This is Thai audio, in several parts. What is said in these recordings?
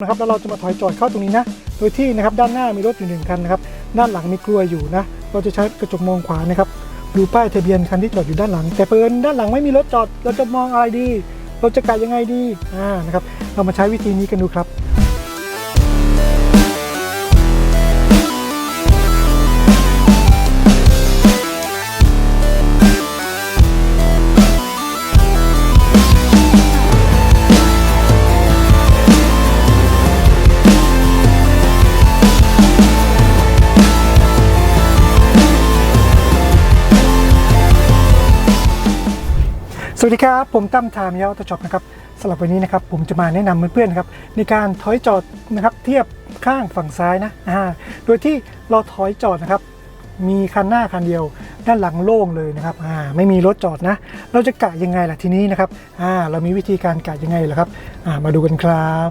นะครับแล้วเราจะมาถอยจอดเข้าตรงนี้นะ โดยที่นะครับด้านหน้ามีรถอยู่หนึ่งคันนะครับด้านหลังมีกลวยอยู่นะ เราจะใช้กระจกมองขวานะครับดูป้ายทะเบียนคันที่จอดอยู่ด้านหลัง แต่เพิ่นด้านหลังไม่มีรถจอด เราจะมองอะไรดี เราจะกะยังไงดีอ่านะครับเรามาใช้วิธีนี้กันดูครับ วัสดีครับ ผมตั้มทามยาวตช็อปนะครับสำหรับวันนี้นะครับผมจะมาแนะนำเพื่อนๆนะครับในการถอยจอดนะครับเทียบข้างฝั่งซ้ายนะอ่าโดยที่เราถอยจอดนะครับ มีคันหน้าคันเดียว ด้านหลังโล่งเลยนะครับอ่าไม่มีรถจอดนะ เราจะกะยังไงล่ะทีนี้นะครับอ่าเรามีวิธีการกะยังไงล่ะครับอ่ามาดูกันครับ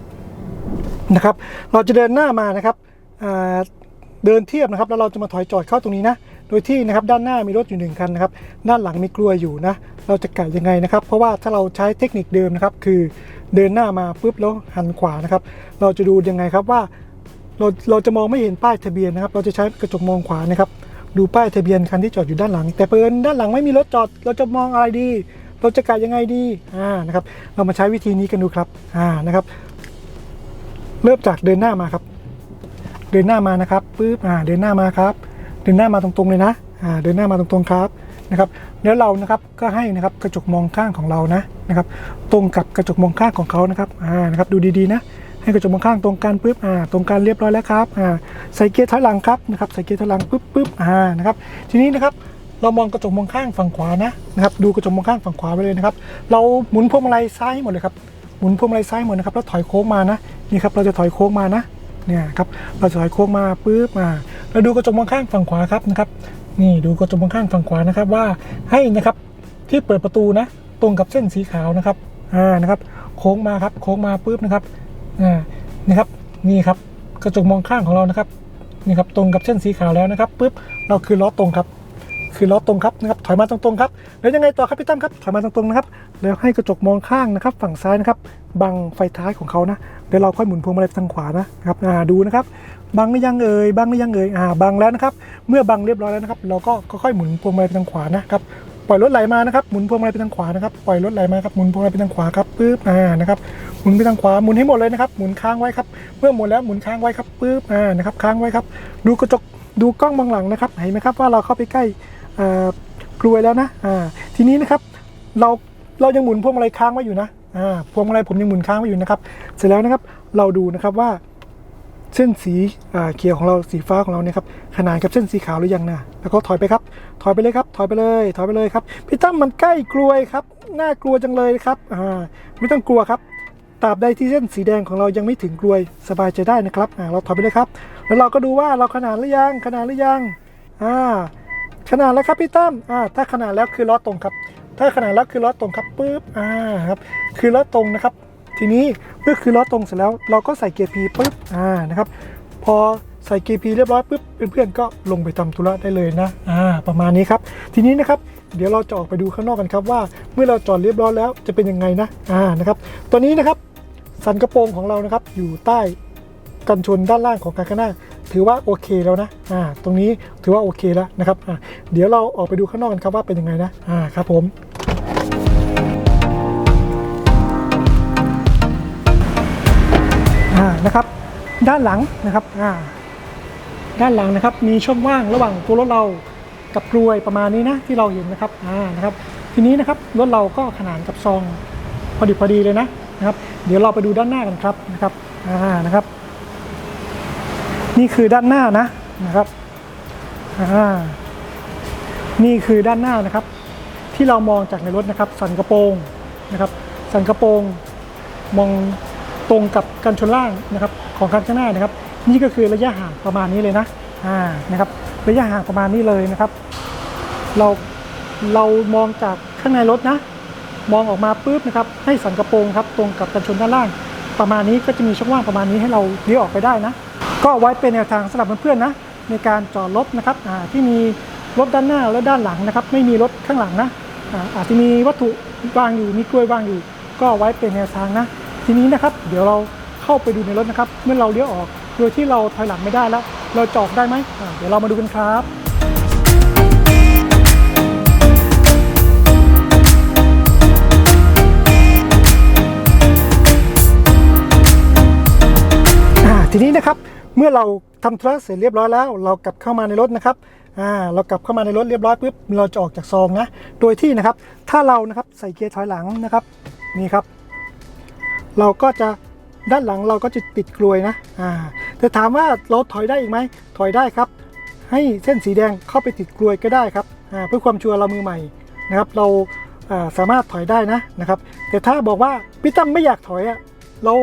นะครับ เราจะเดินหน้ามานะครับอ่าเดินเทียบนะครับแล้วเราจะมาถอยจอดเข้าตรงนี้นะโดยที่นะครับด้านหน้ามีรถอยู่หนึ่งคันนะครับด้านหลังมีกลวยอยู่นะ เราจะกะยังไงนะครับ เพราะว่าถ้าเราใช้เทคนิคเดิมนะครับ คือเดินหน้ามาปุ๊บแล้วหันขวานะครับ เราจะดูยังไงครับว่า เราเราจะมองไม่เห็นป้ายทะเบียนนะครับ เราจะใช้กระจกมองขวานะครับ ดูป้ายทะเบียนคันที่จอดอยู่ด้านหลัง แต่เพิ่นด้านหลังไม่มีรถจอด เราจะมองอะไรดี เราจะกะยังไงดีอ่านะครับ เรามาใช้วิธีนี้กันดูครับอ่านะครับ เริ่มจากเดินหน้ามาครับ เดินหน้ามานะครับปุ๊บอ่าเดินหน้ามาครับ เดินหน้ามาตรงๆเลยนะอ่าเดินหน้ามาตรงๆครับนะครับ แล้วเรานะครับก็ให้นะครับกระจกมองข้างของเรานะนะครับ ตรงกับกระจกมองข้างของเขานะครับอ่านะครับดูดีๆนะให้กระจกมองข้างตรงกันปุ๊บอ่าตรงกันเรียบร้อยแล้วครับอ่าใส่เกียร์ถอยหลังครับนะครับใส่เกียร์ถอยหลังปุ๊บปุ๊บอ่านะครับทีนี้นะครับเรามองกระจกมองข้างฝั่งขวานะนะครับดูกระจกมองข้างฝั่งขวาไปเลยนะครับ เราหมุนพวงมาลัยซ้ายให้หมดเลยครับหมุนพวงมาลัยซ้ายหมดนะครับแล้วถอยโค้งมานะนี่ครับเราจะถอยโค้งมานะเนี่ยครับเราจะถอยโค้งมาปุ๊บมา เราดูกระจกมองข้างฝั่งขวาครับนะครับนี่ดูกระจกมองข้างฝั่งขวานะครับว่าให้นะครับที่เปิดประตูนะ ตรงกับเส้นสีขาวนะครับอ่านะครับ โค้งมาครับโค้งมาปุ๊บนะครับอ่านะครับนี่ครับกระจกมองข้างของเรานะครับนี่ครับตรงกับเส้นสีขาวแล้วนะครับปุ๊บเราคือล้อตรงครับ คือล้อตรงครับนะครับถอยมาตรงๆครับแล้วยังไงต่อครับพี่ตั้มครับถอยมาตรงๆนะครับแล้วให้กระจกมองข้างนะครับ ฝั่งซ้ายนะครับบังไฟท้ายของเขานะเดี๋ยวเราค่อยหมุนพวงมาลัยไปทางขวานะครับอ่าดูนะครับบังหรือยังเอ่ยบังหรือยังเอ่ยอ่าบังแล้วนะครับเมื่อบังเรียบร้อยแล้วนะครับ เราก็ค่อยๆหมุนพวงมาลัยไปทางขวานะครับปล่อยรถไหลมานะครับหมุนพวงมาลัยไปทางขวานะครับปล่อยรถไหลมาครับหมุนพวงมาลัยไปทางขวาครับปึ๊บอ่านะครับหมุนไปทางขวาหมุนให้หมดเลยนะครับหมุนค้างไว้ครับเมื่อหมดแล้วหมุนค้างไว้ครับปึ๊บอ่านะครับค้างไว้ครับ ดูกระจกดูกล้องมองหลังนะครับเห็นไหมครับว่าเราเข้าไปใกล้ กลวยแล้วนะอ่าทีนี้นะครับเราเรายังหมุนพวงมาลัยค้างไว้อยู่นะอ่าพวงมาลัยผมยังหมุนค้างไว้อยู่นะครับ เสร็จแล้วนะครับเราดูนะครับว่าเส้นสีเขียวของเราสีฟ้าของเราเนี่ยครับขนานกับเส้นสีขาวหรือยังนะแล้วก็ถอยไปครับ ถอยไปเลยครับ ถอยไปเลย ถอยไปเลยครับพี่ตั้มมันใกล้กลวยครับน่ากลัวจังเลยครับอ่าไม่ต้องกลัวครับตราบใดที่เส้นสีแดงของเรายังไม่ถึงกลวยสบายใจได้นะครับอ่าเราถอยไปเลยครับ แล้วเราก็ดูว่าเราขนานหรือยังขนานหรือยังอ่า ขนาดแล้วครับพี่ตั้มอ่าถ้าขนาดแล้วคือล้อตรงครับ ถ้าขนาดแล้วคือล้อตรงครับปุ๊บอ่าครับคือล้อตรงนะครับ ทีนี้เมื่อคือล้อตรงเสร็จแล้วเราก็ใส่เกียร์พีปุ๊บอ่านะครับพอใส่เกียร์พีเรียบร้อยปุ๊บเพื่อนๆก็ลงไปทำธุระได้เลยนะอ่าประมาณนี้ครับ ทีนี้นะครับเดี๋ยวเราจะออกไปดูข้างนอกกันครับว่า เมื่อเราจอดเรียบร้อยแล้วจะเป็นยังไงนะอ่านะครับตัวนี้นะครับสันกระโปรงของเรานะครับอยู่ใต้กันชนด้านล่างของการข้าน้า ถือว่าโอเคแล้วนะอ่าตรงนี้ถือว่าโอเคแล้วนะครับอ่าเดี๋ยวเราออกไปดูข้างนอกกันครับว่าเป็นยังไงนะอ่าครับผมอ่านะครับ ด้านหลังนะครับอ่าด้านหลังนะครับมีช่องว่างระหว่างตัวรถเรากับกลวยประมาณนี้นะที่เราเห็นนะครับอ่านะครับ ทีนี้นะครับรถเราก็ขนานกับซองพอดีพอดีเลยนะนะครับ เดี๋ยวเราไปดูด้านหน้ากันครับนะครับอ่านะครับ นี่คือด้านหน้านะนะครับอ่านี่คือด้านหน้านะครับ ที่เรามองจากในรถนะครับ สันกระโปรงนะครับ สันกระโปรงมองตรงกับกันชนล่างนะครับ ของคันข้างหน้านะครับ นี่ก็คือระยะห่างประมาณนี้เลยนะอ่านะครับ ระยะห่างประมาณนี้เลยนะครับ เราเรามองจากข้างในรถนะ มองออกมาปุ๊บนะครับ ให้สันกระโปรงครับ ตรงกับกันชนด้านล่าง ประมาณนี้ก็จะมีช่องว่างประมาณนี้ให้เราเลี้ยวออกไปได้นะ ก็ไว้เป็นแนวทางสำหรับเพื่อนๆนะในการจอดรถนะครับที่มีรถด้านหน้าและด้านหลังนะครับ ไม่มีรถข้างหลังนะอาจจะมีวัตถุวางอยู่มีกล้วยวางอยู่ ก็ไว้เป็นแนวทางนะ ทีนี้นะครับ เดี๋ยวเราเข้าไปดูในรถนะครับ เมื่อเราเลี้ยวออกโดยที่เราถอยหลังไม่ได้แล้ว เราจออกได้ไหมเดี๋ยวเรามาดูกันครับทีนี้นะครับ เมื่อเราทำธุระเสร็จเรียบร้อยแล้ว เรากลับเข้ามาในรถนะครับอ่าเรากลับเข้ามาในรถเรียบร้อยปุ๊บเราจะออกจากซองนะโดยที่นะครับถ้าเรานะครับใส่เกียร์ถอยหลังนะครับนี่ครับ เราก็จะด้านหลังเราก็จะติดกลวยนะอ่าแต่ถามว่าเราถอยได้อีกไหมถอยได้ครับ ให้เส้นสีแดงเข้าไปติดกลวยก็ได้ครับอ่าเพื่อความชัวร์เรามือใหม่นะครับเราอ่าสามารถถอยได้นะนะครับ แต่ถ้าบอกว่าพี่ตั้มไม่อยากถอยอะเรา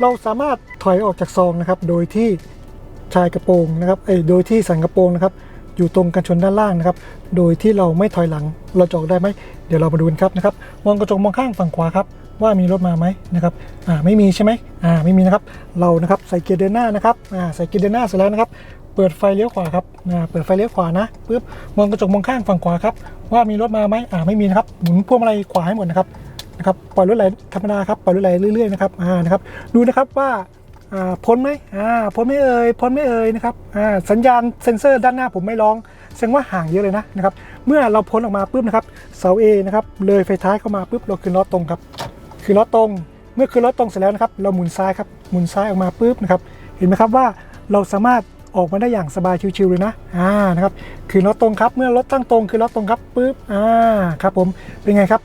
เราสามารถถอยออกจากซองนะครับ โดยที่ชายกระโปรงนะครับเอ้โดยที่สันกระโปรงนะครับ อยู่ตรงกันชนด้านล่างนะครับ โดยที่เราไม่ถอยหลัง เราจะออกได้ไหม เดี๋ยวเรามาดูกันครับนะครับ มองกระจกมองข้างฝั่งขวาครับ ว่ามีรถมาไหมนะครับ อ่า ไม่มีใช่ไหมอ่า ไม่มีนะครับ เรานะครับใส่เกียร์เดินหน้านะครับ อ่า ใส่เกียร์เดินหน้าเสร็จแล้วนะครับ เปิดไฟเลี้ยวขวาครับ อ่า เปิดไฟเลี้ยวขวานะปึ๊บ มองกระจกมองข้างฝั่งขวาครับ ว่ามีรถมาไหมอ่า ไม่มีนะครับ หมุนพวงมาลัยขวาให้หมดนะครับ นะครับปล่อยรถไหลธรรมดาครับปล่อยรถไหลเรื่อยๆนะครับอ่านะครับ ดูนะครับว่าอ่าพ้นไหมอ่าพ้นไม่เอ่ยพ้นไม่เอ่ยนะครับอ่าสัญญาณเซ็นเซอร์ด้านหน้าผมไม่ร้องแสดงว่าห่างเยอะเลยนะนะครับ เมื่อเราพ้นออกมาปุ๊บนะครับเสา A นะครับเลยไฟท้ายเข้ามาปุ๊บเราขึ้นล้อตรงครับ คือล้อตรง เมื่อขึ้นล้อตรงเสร็จแล้วนะครับ เราหมุนซ้ายครับหมุนซ้ายออกมาปุ๊บนะครับ เห็นไหมครับว่าเราสามารถออกมาได้อย่างสบายชิวๆเลยนะอ่านะครับคือล้อตรงครับเมื่อรถตั้งตรงคือล้อตรงครับปุ๊บอ่าครับผมเป็นไงครับ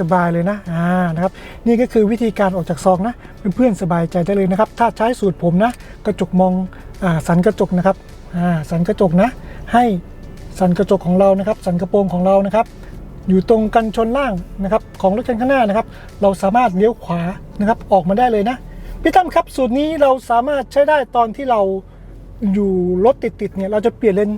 สบายๆเลยนะอ่านะครับนี่ก็คือวิธีการออกจากซองนะเพื่อนๆสบายใจได้เลยนะครับ ถ้าใช้สูตรผมนะ กระจกมองอ่าสันกระจกนะครับอ่าสันกระจกนะ ให้สันกระจกของเรานะครับ สันกระโปรงของเรานะครับ อยู่ตรงกันชนล่างนะครับ ของรถคันข้างหน้านะครับ เราสามารถเลี้ยวขวานะครับออกมาได้เลยนะพี่ตั้มครับสูตรนี้เราสามารถใช้ได้ตอนที่เราอยู่รถติดๆเนี่ยเราจะเปลี่ยนเลน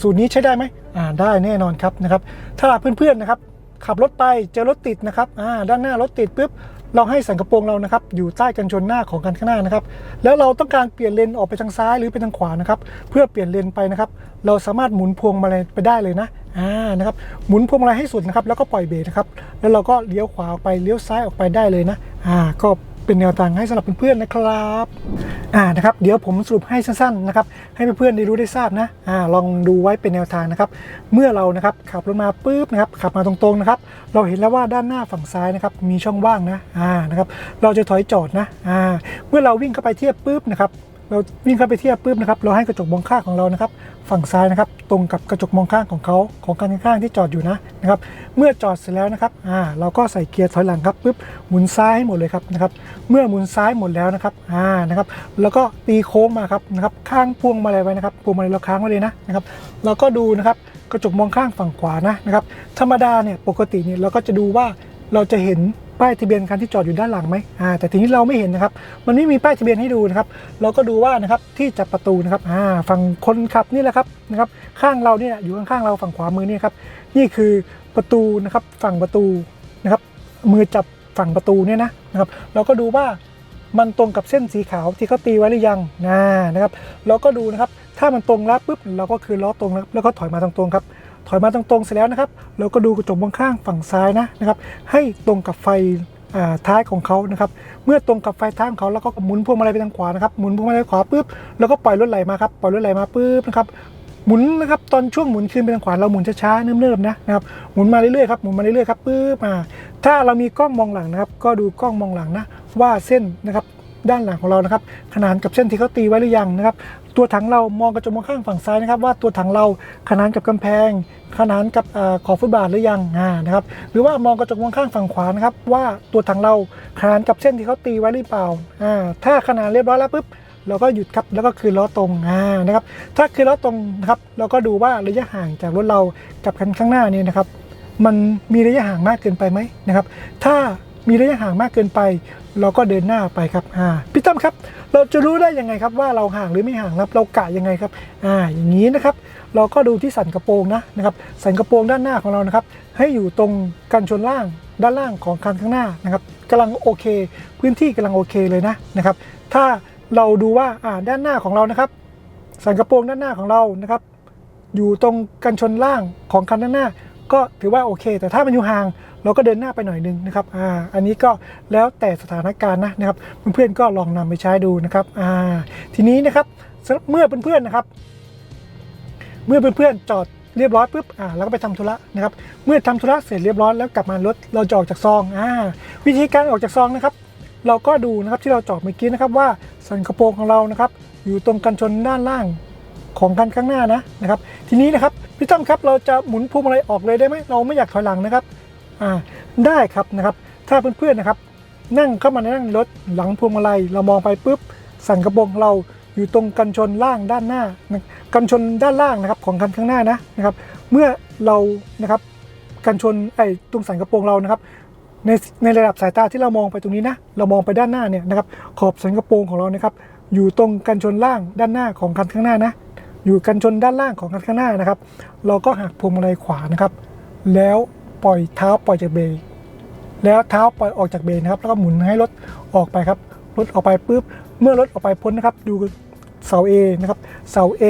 สูตรนี้ใช้ได้ไหมอ่าได้แน่นอนครับนะครับ ถ้าเพื่อนๆนะครับ ขับรถไปเจอรถติดนะครับอ่าด้านหน้ารถติดปุ๊บเราให้สันกระโปรงเรานะครับอยู่ใต้กันชนหน้าของกันข้างหน้านะครับ แล้วเราต้องการเปลี่ยนเลนออกไปทางซ้ายหรือไปทางขวานะครับ เพื่อเปลี่ยนเลนไปนะครับ เราสามารถหมุนพวงมาลัยไปได้เลยนะอ่านะครับหมุนพวงมาลัยให้สุดนะครับ แล้วก็ปล่อยเบรคนะครับแล้วเราก็เลี้ยวขวาออกไปเลี้ยวซ้ายออกไปได้เลยนะอ่าก็ เป็นแนวทางให้สำหรับเพื่อนๆนะครับอ่านะครับเดี๋ยวผมสรุปให้สั้นๆนะครับให้เพื่อนๆได้รู้ได้ทราบนะอ่าลองดูไว้เป็นแนวทางนะครับเมื่อเรานะครับขับรถมาปุ๊บนะครับขับมาตรงๆนะครับเราเห็นแล้วว่าด้านหน้าฝั่งซ้ายนะครับมีช่องว่างนะอ่านะครับเราจะถอยจอดนะอ่าเมื่อเราวิ่งเข้าไปเทียบปุ๊บนะครับ เราวิ่งเข้าไปเทียบปุ๊บนะครับ เราให้กระจกมองข้างของเรานะครับ ฝั่งซ้ายนะครับ ตรงกับกระจกมองข้างของเขาของคันข้างที่จอดอยู่นะนะครับ เมื่อจอดเสร็จแล้วนะครับ อ่า เราก็ใส่เกียร์ถอยหลังครับปุ๊บหมุนซ้ายให้หมดเลยครับนะครับ เมื่อหมุนซ้ายหมดแล้วนะครับ อ่า นะครับ แล้วก็ตีโค้งมาครับนะครับ ข้างพวงมาลัยไว้นะครับพวงมาลัยเราค้างไว้เลยนะนะครับเราก็ดูนะครับกระจกมองข้างฝั่งขวานะนะครับ ธรรมดาเนี่ยปกติเนี่ยเราก็จะดูว่า เราจะเห็นป้ายทะเบียนคันที่จอดอยู่ด้านหลังไหมอ่าแต่ทีนี้เราไม่เห็นนะครับ มันไม่มีป้ายทะเบียนให้ดูนะครับ เราก็ดูว่านะครับที่จับประตูนะครับอ่าฝั่งคนขับนี่แหละครับนะครับ ข้างเราเนี่ยอยู่ข้างๆเราฝั่งขวามือนี่ครับ นี่คือประตูนะครับฝั่งประตูนะครับ มือจับฝั่งประตูเนี่ยนะนะครับ เราก็ดูว่ามันตรงกับเส้นสีขาวที่เขาตีไว้หรือยังนะนะครับ เราก็ดูนะครับ ถ้ามันตรงแล้วปุ๊บเราก็คือล้อตรงนะครับแล้วก็ถอยมาตรงๆครับ ถอยมาตรงๆเสร็จแล้วนะครับ เราก็ดูกระจกมองข้างฝั่งซ้ายนะนะครับ ให้ตรงกับไฟท้ายของเขานะครับ เมื่อตรงกับไฟท้ายของเขาแล้วก็หมุนพวงมาลัยไปทางขวานะครับ หมุนพวงมาลัยขวาปุ๊บ แล้วก็ปล่อยรถไหลมาครับ ปล่อยรถไหลมาปุ๊บนะครับ หมุนนะครับ ตอนช่วงหมุนขึ้นไปทางขวาเราหมุนช้าๆ เนิ่มๆนะนะครับ หมุนมาเรื่อยๆครับ หมุนมาเรื่อยๆครับปุ๊บมา ถ้าเรามีกล้องมองหลังนะครับ ก็ดูกล้องมองหลังนะว่าเส้นนะครับ ด้านหลังของเรานะครับขนานกับเส้นที่เขาตีไว้หรือยังนะครับตัวถังเรามองกระจกมองข้างฝั่งซ้ายนะครับ ว่าตัวถังเราขนานกับกำแพง ขนานกับอขอบฟุตบาทหรือยังอ่านะครับหรือว่ามองกระจกมองข้างฝั่งขวานะครับว่าตัวถังเราขนานกับเส้นที่เขาตีไว้หรือเปล่าอ่าถ้าขนานเรียบร้อยแล้วปุ๊บเราก็หยุดครับแล้วก็คืนล้อตรงอ่านะครับ ถ้าคืนล้อตรงนะครับ เราก็ดูว่าระยะห่างจากรถเรากับคันข้างหน้านี่นะครับ มันมีระยะห่างมากเกินไปไหมนะครับ ถ้ามีระยะห่างมากเกินไป เราก็เดินหน้าไปครับอ่าพี่ตั้มครับ เราจะรู้ได้ยังไงครับว่าเราห่างหรือไม่ห่างครับ เรากะยังไงครับอ่าอย่างนี้นะครับ เราก็ดูที่สันกระโปรงนะนะครับสันกระโปรงด้านหน้าของเรานะครับ ให้อยู่ตรงกันชนล่างด้านล่างของคันข้างหน้านะครับกำลังโอเค พื้นที่กำลังโอเคเลยนะนะครับ ถ้าเราดูว่าอ่าด้านหน้าของเรานะครับ สันกระโปรงด้านหน้าของเรานะครับ อยู่ตรงกันชนล่างของคันด้านหน้า ก็ถือว่าโอเค แต่ถ้ามันอยู่ห่าง เราก็เดินหน้าไปหน่อยนึงนะครับอ่าอันนี้ก็แล้วแต่สถานการณ์นะนะครับเพื่อนๆก็ลองนำไปใช้ดูนะครับอ่าทีนี้นะครับเมื่อเพื่อนๆนะครับ เมื่อเพื่อนๆจอดเรียบร้อยปุ๊บอ่าแล้วก็ไปทำธุระนะครับ เมื่อทำธุระเสร็จเรียบร้อยแล้วกลับมารถเราจะออกจากซองอ่าวิธีการออกจากซองนะครับ เราก็ดูนะครับที่เราจอดเมื่อกี้นะครับว่าสันกระโปรงของเรานะครับ อยู่ตรงกันชนด้านล่างของคันข้างหน้านะนะครับ ทีนี้นะครับ พี่ต้อมครับเราจะหมุนพวงมาลัยออกเลยได้ไหมเราไม่อยากถอยหลังนะครับอ่าได้ครับนะครับถ้าเพื่อนๆนะครับ นั่งเข้ามาในนั่งรถหลังพวงมาลัยเรามองไปปุ๊บสันกระโปรงของเราอยู่ตรงกันชนล่างด้านหน้านะกันชนด้านล่างนะครับของคันข้างหน้านะนะครับ เมื่อเรานะครับกันชนไอ้ตรงสันกระโปรงเรานะครับ ในในระดับสายตาที่เรามองไปตรงนี้นะเรามองไปด้านหน้าเนี่ยนะครับขอบสันกระโปรงของเรานะครับ อยู่ตรงกันชนล่างด้านหน้าของคันข้างหน้านะ อยู่กันชนด้านล่างของคันข้างหน้านะครับ เราก็หักพวงมาลัยขวานะครับ แล้วปล่อยเท้าปล่อยจากเบรกแล้วเท้าปล่อยออกจากเบรกนะครับ แล้วก็หมุนให้รถออกไปครับรถออกไปปุ๊บเมื่อรถออกไปพ้นนะครับดูเสา A นะครับเสา A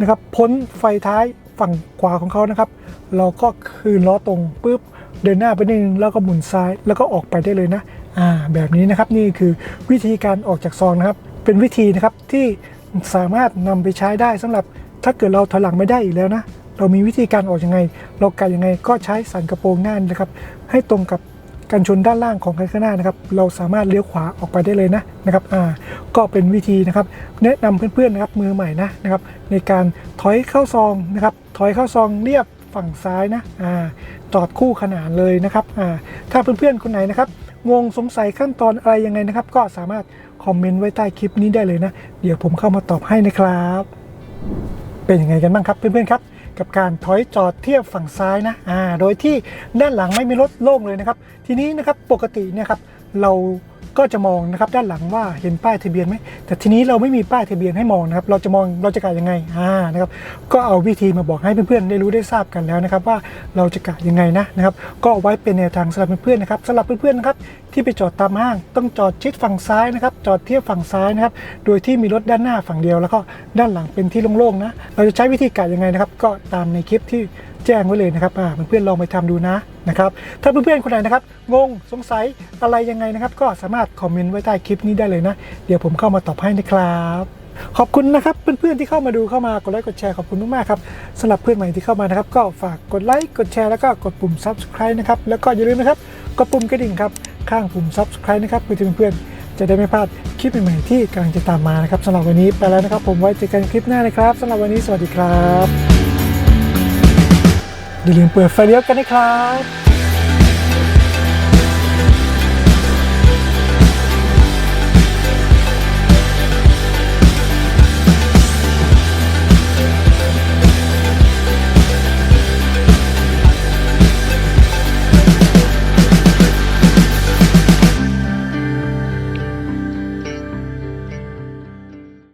นะครับพ้นไฟท้ายฝั่งขวาของเขานะครับ เราก็คืนล้อตรงปุ๊บเดินหน้าไปนิดนึงแล้วก็หมุนซ้ายแล้วก็ออกไปได้เลยนะอ่าแบบนี้นะครับนี่คือวิธีการออกจากซองนะครับ เป็นวิธีนะครับที่ สามารถนำไปใช้ได้สำหรับถ้าเกิดเราถอยหลังไม่ได้อีกแล้วนะ เรามีวิธีการออกยังไง เรากะยังไงก็ใช้สันกระโปรงหน้านะครับ ให้ตรงกับกันชนด้านล่างของคันข้างหน้านะครับ เราสามารถเลี้ยวขวาออกไปได้เลยนะนะครับ อ่า ก็เป็นวิธีนะครับ แนะนำเพื่อนๆนะครับมือใหม่นะนะครับ ในการถอยเข้าซองนะครับ ถอยเข้าซองเรียบฝั่งซ้ายนะ อ่า จอดคู่ขนานเลยนะครับ อ่า ถ้าเพื่อนๆคนไหนนะครับ งงสงสัยขั้นตอนอะไรยังไงนะครับ ก็สามารถ คอมเมนต์ไว้ใต้คลิปนี้ได้เลยนะ เดี๋ยวผมเข้ามาตอบให้นะครับ เป็นยังไงกันบ้างครับเพื่อนๆครับกับการถอยจอดเทียบฝั่งซ้ายนะอ่าโดยที่ด้านหลังไม่มีรถโล่งเลยนะครับ ทีนี้นะครับปกติเนี่ยครับเรา ก็จะมองนะครับด้านหลังว่าเห็นป้ายทะเบียนไหมแต่ทีนี้เราไม่มีป้ายทะเบียนให้มองนะครับ เราจะมองเราจะกะยังไงอ่านะครับก็เอาวิธีมาบอกให้เพื่อนๆได้รู้ได้ทราบกันแล้วนะครับ ว่าเราจะกะยังไงนะนะครับ ก็ไว้เป็นแนวทางสำหรับเพื่อนๆนะครับสำหรับเพื่อนๆนะครับที่ไปจอดตามห้าง ต้องจอดชิดฝั่งซ้ายนะครับ จอดเทียบฝั่งซ้ายนะครับ โดยที่มีรถด้านหน้าฝั่งเดียว แล้วก็ด้านหลังเป็นที่โล่งๆนะเราจะใช้วิธีการยังไงนะครับ ก็ตามในคลิปที่ แจ้งไว้เลยนะครับเพื่อนๆลองไปทำดูนะนะครับถ้าเพื่อนๆคนไหนนะครับงงสงสัยอะไรยังไงนะครับ ก็สามารถคอมเมนต์ไว้ใต้คลิปนี้ได้เลยนะ เดี๋ยวผมเข้ามาตอบให้นะครับขอบคุณนะครับเพื่อนๆที่เข้ามาดูเข้ามากดไลค์กดแชร์ขอบคุณมากๆครับสำหรับเพื่อนใหม่ที่เข้ามานะครับ ก็ฝากกดไลค์กดแชร์แล้วก็กดปุ่ม subscribe นะครับแล้วก็อย่าลืมนะครับกดปุ่มกระดิ่งครับข้างปุ่ม subscribe นะครับเพื่อที่เพื่อนๆจะได้ไม่พลาดคลิปใหม่ๆที่กำลังจะตามมานะครับสำหรับวันนี้ไปแล้วนะครับ ผมไว้เจอกันคลิปหน้านะครับสำหรับวันนี้สวัสดีครับ อย่าลืมเปิดไฟเลี้ยวกันนะครับ